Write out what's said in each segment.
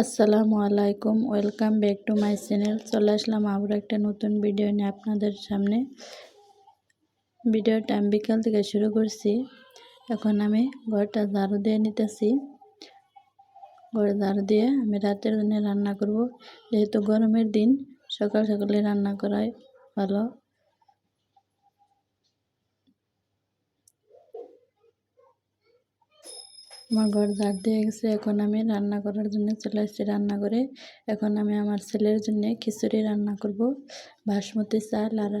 আসসালামু আলাইকুম, welcome back to my channel. চলে আসলাম আবার একটা নতুন ভিডিও নিয়ে আপনাদের সামনে। ভিডিওটা আমি বিকাল থেকে শুরু করছি। এখন আমি ঘরটা ঝাড়ু দিয়ে নিতেছি। ঘর ঝাড়ু দিয়ে আমি রাতের জন্য রান্না করব। যেহেতু গরমের দিন, সকাল সকালে রান্না করাই ভালো। আমার ঘর ঝাড় দিয়ে গেছে। এখন আমি রান্না করার জন্য চলে আসছি রান্না করে এখন আমি আমার ছেলের জন্য খিচুড়ি রান্না করব। বাসমতি, চাল আর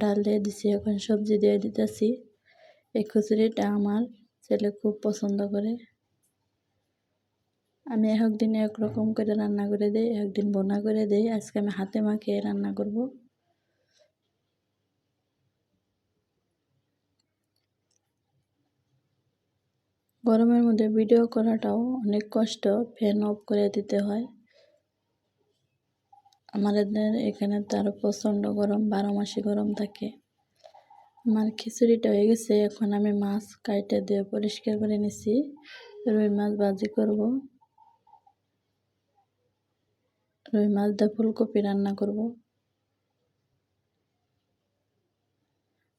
ডাল দিয়ে দিছি। এখন সবজি দিয়ে দিতেছি। এই খিচুড়িটা আমার ছেলে খুব পছন্দ করে। আমি একদিন একরকম করে রান্না করে দিই একদিন বোনা করে দিই। আজকে আমি হাতে মাখিয়ে রান্না করব। গরমের মধ্যে ভিডিও করাটাও অনেক কষ্ট ফ্যান অফ করে দিতে হয়। আমাদের এখানে তো আরও প্রচণ্ড গরম, বারো মাসে গরম থাকে। আমার খিচুড়িটা হয়ে গেছে, এখন আমি মাছ কাইটে দিয়ে পরিষ্কার করে নিছি। রুই মাছ ভাজি করব। রুই মাছ দিয়ে ফুলকপি রান্না করব।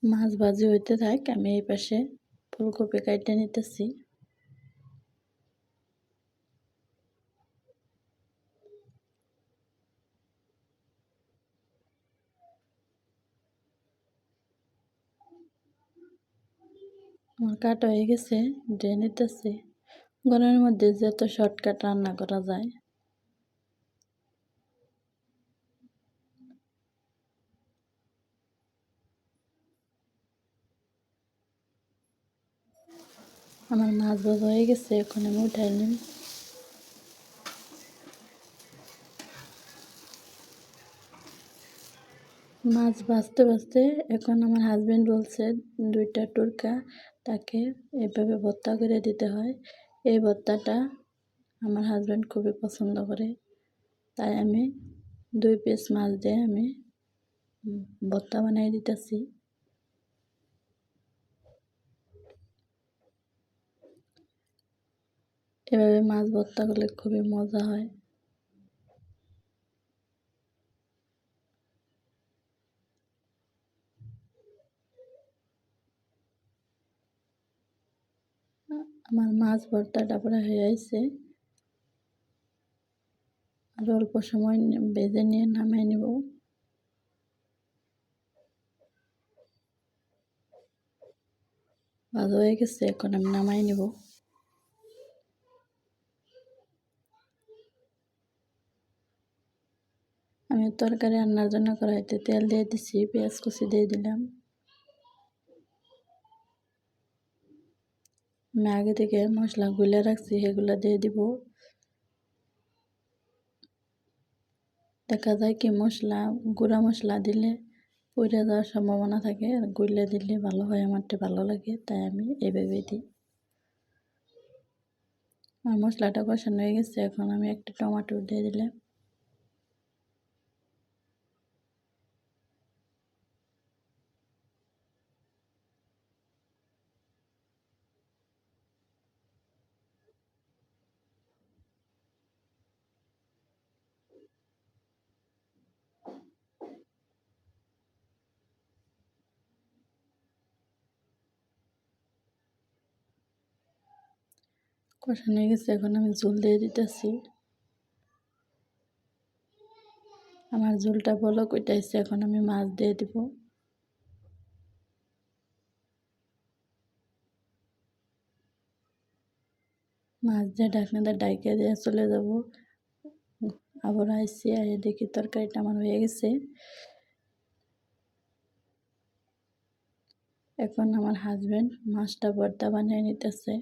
মাছ ভাজি হইতে থাক, আমি এই পাশে ফুলকপি কাইটে নিতেছি। আমার কাটা হয়ে গেছে ড্রে নিতেছি। গরমের মধ্যে যত শর্টকাট রান্না করা যায়। আমার মাছ ভাজা হয়ে গেছে, এখন আমি উঠাই নিই মাছ ভাজতে ভাজতে এখন আমার হাজব্যান্ড বলছে, দুইটা টুরকা তাকে এভাবে ভর্তা করে দিতে হয়। এই ভর্তাটা আমার হাজব্যান্ড খুবই পছন্দ করে। তাই আমি দুই পিস মাছ দিয়ে আমি ভর্তা বানিয়ে দিতেছি। এভাবে মাছ ভর্তা করলে খুবই মজা হয়। আমার মাছ ভর্তাটা পুরো হয়ে আছে আর অল্প সময় বেজে নিয়ে নামাই নেব। ভালো হয়ে গেছে, এখন আমি নামাই নেব। আমি তরকারি রান্নার জন্য কড়াইতে তেল দিয়ে দিছি, পেঁয়াজ কুচি দিয়ে দিলাম। আমি আগে থেকে মশলা গুলে রাখছি সেগুলো দিয়ে দিব। দেখা যায় কি মশলা, গুঁড়া মশলা দিলে পুড়ে যাওয়ার সম্ভাবনা থাকে, আর গুলে দিলে ভালো হয় আমারটা ভালো লাগে, তাই আমি এভাবে দিই। আর মশলাটা কষানো হয়ে গেছে, এখন আমি একটা টমাটো দিয়ে দিলাম। কষানো হয়ে গেছে, এখন আমি ঝোল দিয়ে দিতেছি। আমার ঝোলটা বলো কইটাইছে এখন আমি মাছ দিয়ে দিব। মাছ দিয়ে ঢাকনাটা ডাইকে দিয়ে চলে যাব। আবার আইসি আই দেখি তরকারিটা আমার হয়ে গেছে। এখন আমার হাজব্যান্ড মাছটা ভর্তা বানিয়ে নিতেছে।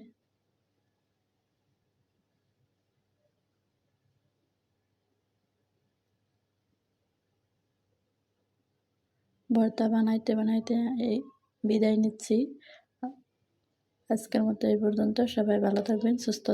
ভর্তা বানাইতে বানাইতে এই বিদায় নিচ্ছি। আজকের মতো এই পর্যন্ত। সবাই ভালো থাকবেন সুস্থ